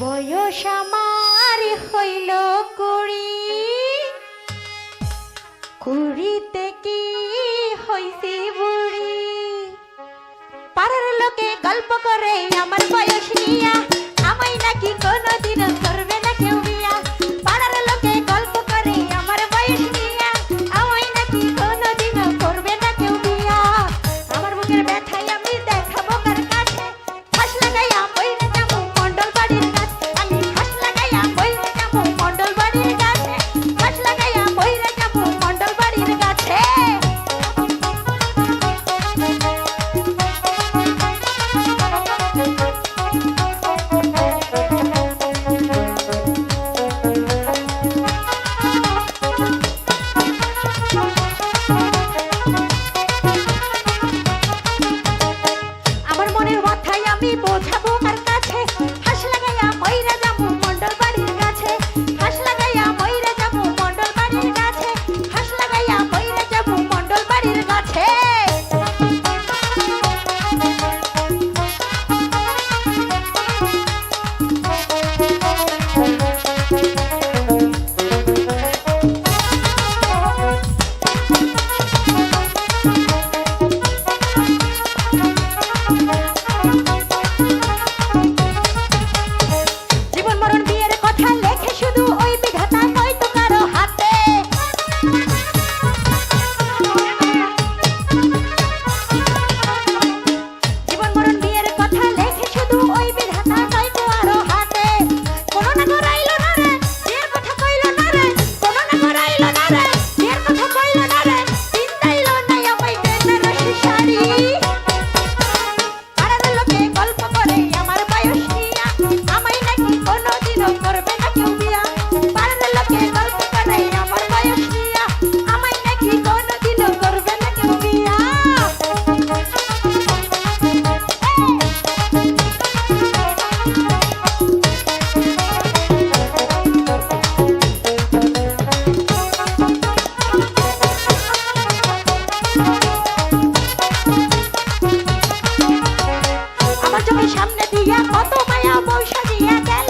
বয়স আমার হইল কুড়ি। কুড়িতে কি হইছি বুড়ি? পাড়ার লোকে গল্প করে, আমার বয়স নিয়া মায়া বৈশা দিয়ে দেন